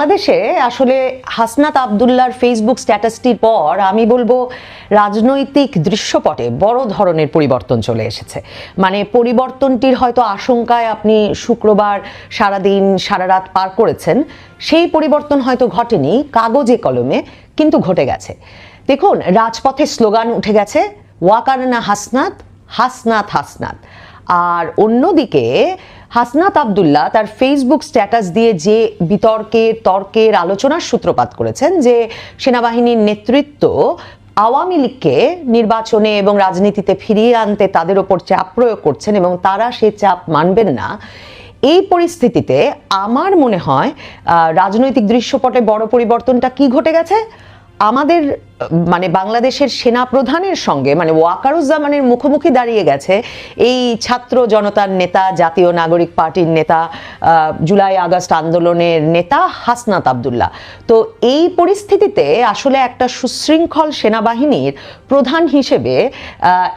বাংলাদেশে আসলে হাসনাত আবদুল্লার ফেসবুক স্ট্যাটাসটির পর আমি বলব, রাজনৈতিক দৃশ্যপটে বড় ধরনের পরিবর্তন চলে এসেছে। মানে পরিবর্তনটির হয়তো আশঙ্কায় আপনি শুক্রবার সারাদিন সারা রাত পার করেছেন, সেই পরিবর্তন হয়তো ঘটেনি, কাগজে কলমে, কিন্তু ঘটে গেছে। দেখুন, রাজপথে স্লোগান উঠে গেছে, ওয়াকারনা হাসনাত হাসনাত হাসনাত। আর অন্যদিকে হাসনাত আবদুল্লাহ তার ফেসবুক স্ট্যাটাস দিয়ে যে বিতর্কের তর্কের আলোচনার সূত্রপাত করেছেন যে সেনাবাহিনীর নেতৃত্ব আওয়ামী লীগকে নির্বাচনে এবং রাজনীতিতে ফিরিয়ে আনতে তাদের ওপর চাপ প্রয়োগ করছেন এবং তারা সে চাপ মানবেন না। এই পরিস্থিতিতে আমার মনে হয় রাজনৈতিক দৃশ্যপটে বড় পরিবর্তনটা কি ঘটে গেছে? আমাদের মানে বাংলাদেশের সেনা প্রধানের সঙ্গে মানে ওয়াকারুজ্জামানের মুখোমুখি দাঁড়িয়ে গেছে এই ছাত্র জনতার নেতা, জাতীয় নাগরিক পার্টির নেতা জুলাই আগস্ট আন্দোলনের নেতা হাসনাত আবদুল্লাহ। তো এই পরিস্থিতিতে আসলে একটা সুশৃঙ্খল সেনাবাহিনীর প্রধান হিসেবে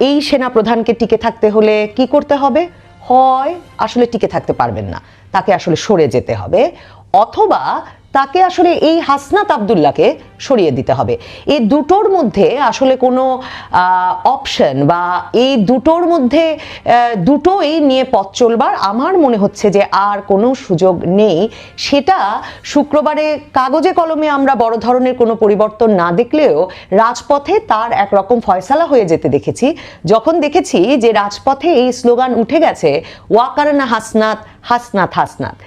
এই সেনা প্রধানকে টিকে থাকতে হলে কি করতে হবে? হয় আসলে টিকে থাকতে পারবেন না। তাকে আসলে সরে যেতে হবে। অথবা তাকে আসলে এই হাসনাত আবদুল্লাহকে সরিয়ে দিতে হবে। এই দুটোর মধ্যে আসলে কোনো অপশন বা এই দুটোর মধ্যে দুটোই নিয়ে পথ চলবার আমার মনে হচ্ছে যে আর কোনো সুযোগ নেই। সেটা শুক্রবারে কাগজে কলমে আমরা বড় ধরনের কোনো পরিবর্তন না দেখলেও রাজপথে তার একরকম ফয়সালা হয়ে যেতে দেখেছি। যখন দেখেছি যে রাজপথে এই স্লোগান উঠে গেছে, ওয়াকারনা হাসনাত হাসনাত হাসনাত।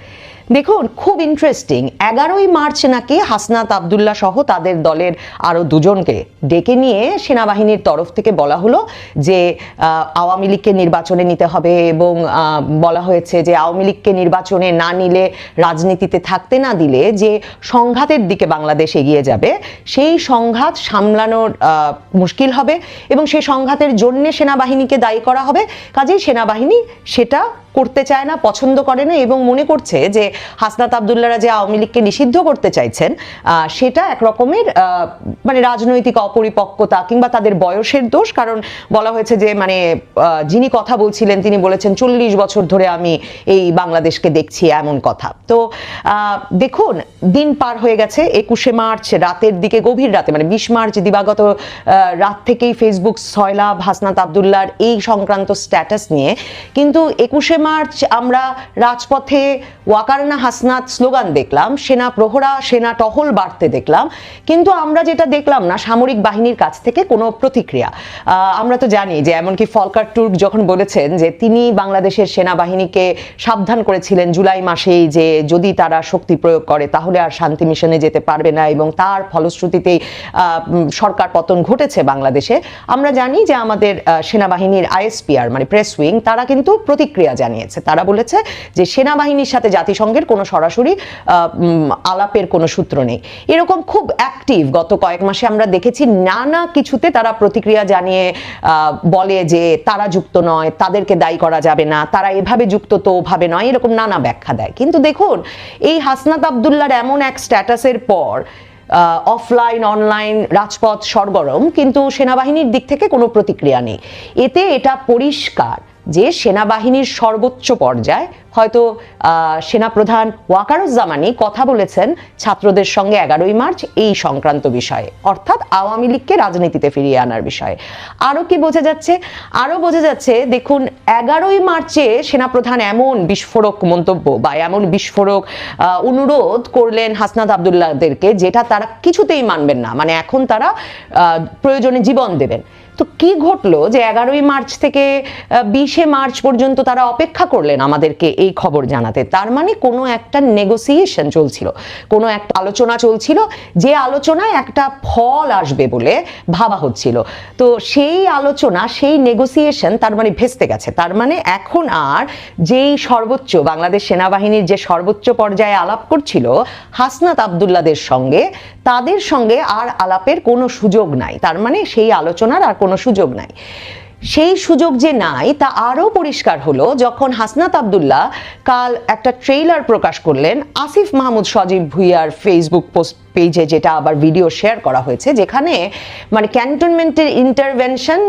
দেখুন, খুব ইন্টারেস্টিং এগারোই মার্চ নাকি হাসনাত আবদুল্লাহ সহ তাদের দলের আরও দুজনকে ডেকে নিয়ে সেনাবাহিনীর তরফ থেকে বলা হলো যে আওয়ামী লীগকে নির্বাচনে নিতে হবে এবং বলা হয়েছে যে, আওয়ামী লীগকে নির্বাচনে না নিলে, রাজনীতিতে থাকতে না দিলে যে সংঘাতের দিকে বাংলাদেশ এগিয়ে যাবে, সেই সংঘাত সামলানোর মুশকিল হবে এবং সেই সংঘাতের জন্যে সেনাবাহিনীকে দায়ী করা হবে। কাজেই সেনাবাহিনী সেটা করতে চায় না, পছন্দ করে না এবং মনে করছে যে হাসনাত আবদুল্লারা যে আওয়ামী লীগকে নিষিদ্ধ করতে চাইছেন সেটা এক রকমের মানে রাজনৈতিক অপরিপক্কতা কিংবা তাদের বয়সের দোষ। কারণ বলা হয়েছে যে মানে যিনি কথা বলছিলেন তিনি বলেছেন, চল্লিশ বছর ধরে আমি এই বাংলাদেশকে দেখছি এমন কথা। তো দেখুন, দিন পার হয়ে গেছে, একুশে মার্চ, রাতের দিকে, গভীর রাতে মানে বিশ মার্চ দিবাগত রাত থেকেই ফেসবুক সয়লাভ হাসনাত আবদুল্লার এই সংক্রান্ত স্ট্যাটাস নিয়ে। কিন্তু একুশে মার্চ আমরা রাজপথে ওয়াকারনা হাসনাত স্লোগান দেখলাম, সেনা প্রহরা, সেনা টহল বাড়তে দেখলাম। কিন্তু আমরা যেটা দেখলাম না, সামরিক বাহিনীর কাছ থেকে কোনো প্রতিক্রিয়া। আমরা তো জানি যে এমনকি ফলকার টুর্ক যখন বলেছেন যে তিনি বাংলাদেশের সেনাবাহিনীকে সাবধান করেছিলেন জুলাই মাসেই যে যদি তারা শক্তি প্রয়োগ করে, তাহলে আর শান্তি মিশনে যেতে পারবে না এবং তার ফলশ্রুতিতেই সরকার পতন ঘটেছে বাংলাদেশে। আমরা জানি যে আমাদের সেনাবাহিনীর আইএসপিআর মানে প্রেস উইং, তারা কিন্তু প্রতিক্রিয়া জানিয়েছে। তারা বলেছে যে সেনাবাহিনীর সাথে জাতিসংঘের কোনো সরাসরি আলাপের কোনো সূত্র নেই। এরকম খুব অ্যাক্টিভ গত কয়েক মাসে আমরা দেখেছি নানা কিছুতে তারা প্রতিক্রিয়া জানিয়ে বলে যে তারা যুক্ত নয়, তাদেরকে দায়ী করা যাবে না, তারা এভাবে যুক্ত তো ওভাবে নয়, এরকম নানা ব্যাখ্যা দেয়। কিন্তু দেখুন, এই হাসনাত আবদুল্লার এমন এক স্ট্যাটাসের পর অফলাইন অনলাইন রাজপথ সরগরম, কিন্তু সেনাবাহিনীর দিক থেকে কোনো প্রতিক্রিয়া নেই। এতে এটা পরিষ্কার যে সেনাবাহিনীর সর্বোচ্চ পর্যায়ে, হয়তো সেনাপ্রধান ওয়াকারুজ্জামানি কথা বলেছেন ছাত্রদের সঙ্গে এগারোই মার্চ এই সংক্রান্ত বিষয়ে, অর্থাৎ আওয়ামী লীগকে রাজনীতিতে ফিরিয়ে আনার বিষয়ে। আরও কি বোঝা যাচ্ছে? আরও বোঝা যাচ্ছে, দেখুন, এগারোই মার্চে সেনাপ্রধান এমন বিস্ফোরক মন্তব্য বা এমন বিস্ফোরক অনুরোধ করলেন হাসনাত আবদুল্লাহদেরকে যেটা তারা কিছুতেই মানবেন না। মানে এখন তারা প্রয়োজনে জীবন দেবেন। তো কি ঘটলো যে এগারোই মার্চ থেকে বিশে মার্চ পর্যন্ত তারা অপেক্ষা করলেন আমাদেরকে এই খবর জানাতে? তার মানে কোনো একটা নেগোসিয়েশন চলছিল, কোনো একটা আলোচনা চলছিল, যে আলোচনায় একটা ফল আসবে বলে ভাবা হচ্ছিল। তো সেই আলোচনা, সেই নেগোসিয়েশন তার মানে ভেস্তে গেছে। তার মানে এখন আর যেই সর্বোচ্চ, বাংলাদেশ সেনাবাহিনীর যে সর্বোচ্চ পর্যায়ে আলাপ করছিল, হাসনাত আবদুল্লাদের সঙ্গে, তাদের সঙ্গে আর আলাপের কোনো সুযোগ নাই। তার মানে সেই আলোচনার আর কোনো সুযোগ নাই। সেই সুযোগ যে নাই, তা আরও পরিষ্কার হলো যখন হাসনাত আবদুল্লাহ কাল একটা ট্রেইলার প্রকাশ করলেন আসিফ মাহমুদ সজীব ভুইয়ার ফেসবুক পোস্ট পেজে যেটা আবার ভিডিও শেয়ার করা হয়েছে, যেখানে মানে ক্যান্টনমেন্টের ইন্টারভেনশন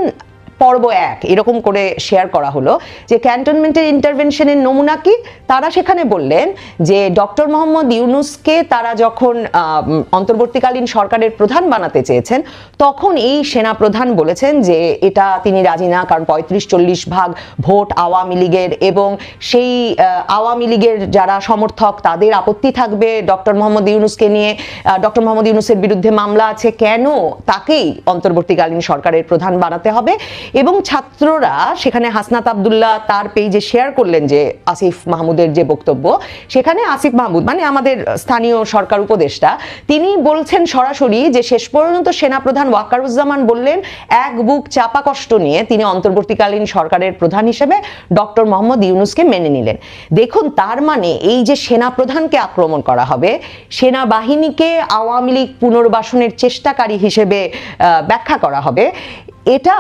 পর্ব এক, এরকম করে শেয়ার করা হলো যে ক্যান্টনমেন্টের ইন্টারভেনশনের নমুনা কি? তারা সেখানে বললেন যে ডক্টর মোহাম্মদ ইউনুসকে তারা যখন অন্তর্বর্তীকালীন সরকারের প্রধান বানাতে চেয়েছেন, তখন এই সেনা প্রধান বলেছেন যে এটা তিনি রাজি না, কারণ পঁয়ত্রিশ চল্লিশ ভাগ ভোট আওয়ামী লীগের এবং সেই আওয়ামী লীগের যারা সমর্থক তাদের আপত্তি থাকবে ডক্টর মোহাম্মদ ইউনুসকে নিয়ে। ডক্টর মোহাম্মদ ইউনুসের বিরুদ্ধে মামলা আছে, কেন তাকেই অন্তর্বর্তীকালীন সরকারের প্রধান বানাতে হবে? এবং ছাত্ররা সেখানে হাসনাত আবদুল্লাহ তার পেজে শেয়ার করলেন যে আসিফ মাহমুদের যে বক্তব্য, সেখানে আসিফ মাহমুদ মানে আমাদের স্থানীয় সরকার উপদেষ্টা, তিনি বলছেন সরাসরি যে শেষ পর্যন্ত সেনাপ্রধান ওয়াকারুজ্জামান বললেন, এক বুক চাপা কষ্ট নিয়ে তিনি অন্তর্বর্তীকালীন সরকারের প্রধান হিসেবে ডক্টর মোহাম্মদ ইউনুসকে মেনে নিলেন। দেখুন, তার মানে এই যে সেনাপ্রধানকে আক্রমণ করা হবে, সেনাবাহিনীকে আওয়ামী লীগ পুনর্বাসনের চেষ্টাকারী হিসেবে ব্যাখ্যা করা হবে এটা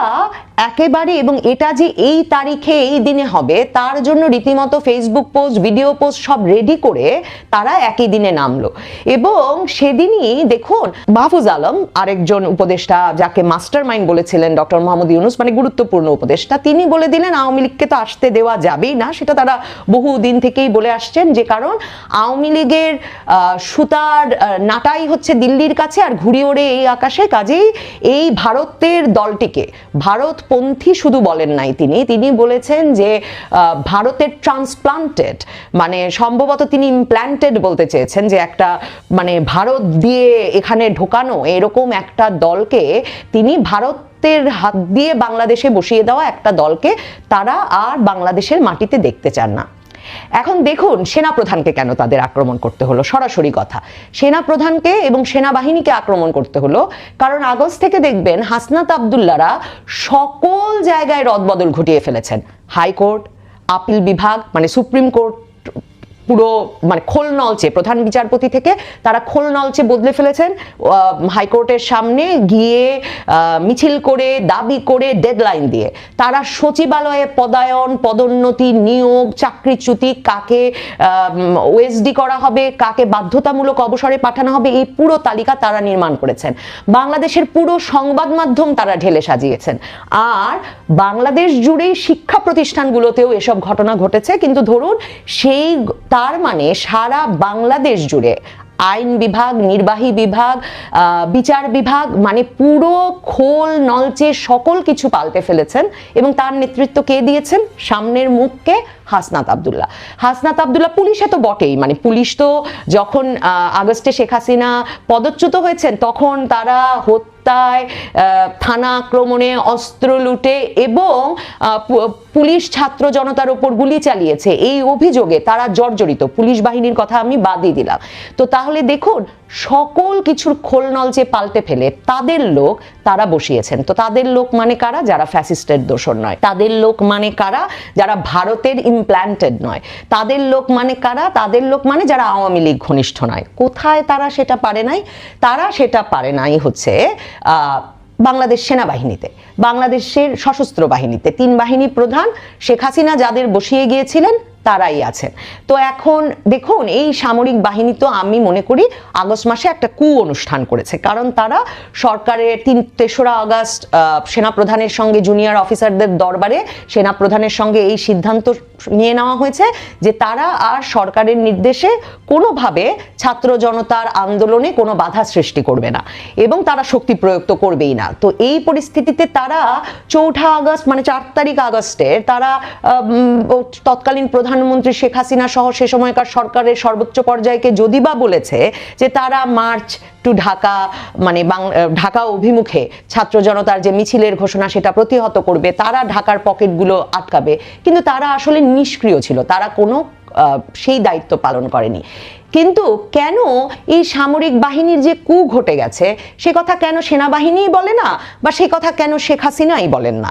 একেবারে এবং এটা যে এই তারিখে এই দিনে হবে, তার জন্য রীতিমতো ফেসবুক পোস্ট ভিডিও পোস্ট সব রেডি করে তারা একই দিনে নামলো। এবং সেদিনই দেখুন, মাহফুজ আলম আরেকজন উপদেষ্টা যাকে মাস্টার মাইন্ড বলেছিলেন ডক্টর মোহাম্মদ ইউনুস মানে গুরুত্বপূর্ণ উপদেষ্টা, তিনি বলে দিলেন, আওয়ামী লীগকে তো আসতে দেওয়া যাবেই না। সেটা তারা বহু দিন থেকেই বলে আসছেন, যে কারণ আওয়ামী লীগের সুতার নাটাই হচ্ছে দিল্লির কাছে আর ঘুড়ি ওড়ে এই আকাশে। কাজেই এই ভারতের দলটিকে ভারতপন্থী শুধু বলেন নাই তিনি। তিনি বলেছেন যে ভারতের ট্রান্সপ্লান্টেড মানে সম্ভবত তিনি ইমপ্ল্যান্টেড বলতে চেয়েছেন যে একটা মানে ভারত দিয়ে এখানে ঢোকানো এরকম একটা দলকে তিনি ভারত ভারতের হাত দিয়ে বাংলাদেশে বসিয়ে দেওয়া একটা দলকে তারা আর বাংলাদেশের মাটিতে দেখতে চান না। এখন দেখুন, সেনাপ্রধানকে কেন তাদের আক্রমণ করতে হলো? সরাসরি কথা। সেনাপ্রধানকে এবং সেনাবাহিনীকে আক্রমণ করতে হলো, কারণ আগস্ট থেকে দেখবেন হাসনাত আবদুল্লারা সকল জায়গায় রদবদল ঘটিয়ে ফেলেছেন। হাইকোর্ট, আপিল বিভাগ মানে সুপ্রিম কোর্ট পুরো মানে খোল নলচে, প্রধান বিচারপতি থেকে তারা খোল নলচে বদলে ফেলেছেন। হাইকোর্টের সামনে গিয়ে মিছিল করে, দাবি করে ডেডলাইন দিয়ে। তারা সচিবালয়ে পদায়ন, পদোন্নতি, নিয়োগ, চাকরিচ্যুতি, কাকে ওএসডি করা হবে, কাকে বাধ্যতামূলক অবসরে পাঠানো হবে, এই পুরো তালিকা তারা নির্মাণ করেছেন। বাংলাদেশের পুরো সংবাদ মাধ্যম তারা ঢেলে সাজিয়েছেন। আর বাংলাদেশ জুড়েই শিক্ষা প্রতিষ্ঠানগুলোতেও এসব ঘটনা ঘটেছে। কিন্তু ধরুন, সেই তার মানে সারা বাংলাদেশ জুড়ে আইন বিভাগ, নির্বাহী বিভাগ বিচার বিভাগ মানে পুরো খোল, নলচে সকল কিছু পাল্টে ফেলেছেন এবং তার নেতৃত্ব কে দিয়েছেন? সামনের মুখকে হাসনাত আবদুল্লাহ। হাসনাত আবদুল্লাহ পুলিশে তো বটেই মানে পুলিশ তো যখন আগস্টে শেখ হাসিনা পদচ্যুত হয়েছেন, তখন তারা হত্যায় থানা আক্রমণে অস্ত্র লুটে এবং পুলিশ ছাত্র জনতার উপর গুলি চালিয়েছে। এই অভিযোগে তারা জর্জরিত। পুলিশ বাহিনীর কথা আমি বাদই দিলাম। তো তাহলে দেখুন, সকল কিছুর খোল নলচে পাল্টে ফেলে, তাদের লোক তারা বসিয়েছেন। তো তাদের লোক মানে কারা? যারা ফ্যাসিস্টের দোষর নয়। তাদের লোক মানে কারা? যারা ভারতের ইমপ্ল্যান্টেড নয়। তাদের লোক মানে কারা? তাদের লোক মানে যারা আওয়ামী লীগ ঘনিষ্ঠ নয়। কোথায় তারা সেটা পারে নাই? তারা সেটা পারে নাই হচ্ছে বাংলাদেশ সেনাবাহিনীতে বাংলাদেশের সশস্ত্র বাহিনীতে। তিন বাহিনী প্রধান শেখ হাসিনা যাদের বসিয়ে গিয়েছিলেন তারাই আছেন। তো এখন দেখুন, এই সামরিক বাহিনী তো আমি মনে করি আগস্ট মাসে একটা কু অনুষ্ঠান করেছে। কারণ তারা সরকারের তিন, তেসরা আগস্ট সেনাপ্রধানের সঙ্গে জুনিয়র অফিসারদের দরবারে সেনাপ্রধানের সঙ্গে এই সিদ্ধান্ত নিয়ে নেওয়া হয়েছে যে তারা আর সরকারের নির্দেশে কোনোভাবে ছাত্র জনতার আন্দোলনে কোনো বাধা সৃষ্টি করবে না এবং তারা শক্তি প্রয়োগ তো করবেই না। তো এই পরিস্থিতিতে তারা চৌঠা আগস্ট মানে চার তারিখ আগস্টের তারা তৎকালীন প্রধানমন্ত্রী শেখ হাসিনা সহ সে সময়কার সরকারের সর্বোচ্চ পর্যায়কে যদি বা বলেছে যে তারা মার্চ টু ঢাকা মানে ঢাকা অভিমুখে ছাত্র জনতার যে মিছিলের ঘোষণা সেটা প্রতিহত করবে, তারা ঢাকার পকেটগুলো আটকাবে। কিন্তু তারা আসলে নিষ্ক্রিয় ছিল, তারা কোনো সেই দায়িত্ব পালন করেনি। কিন্তু কেন এই সামরিক বাহিনীর যে কু ঘটে গেছে, সে কথা কেন সেনাবাহিনীই বলে না? বা সে কথা কেন শেখ হাসিনাই বলেন না?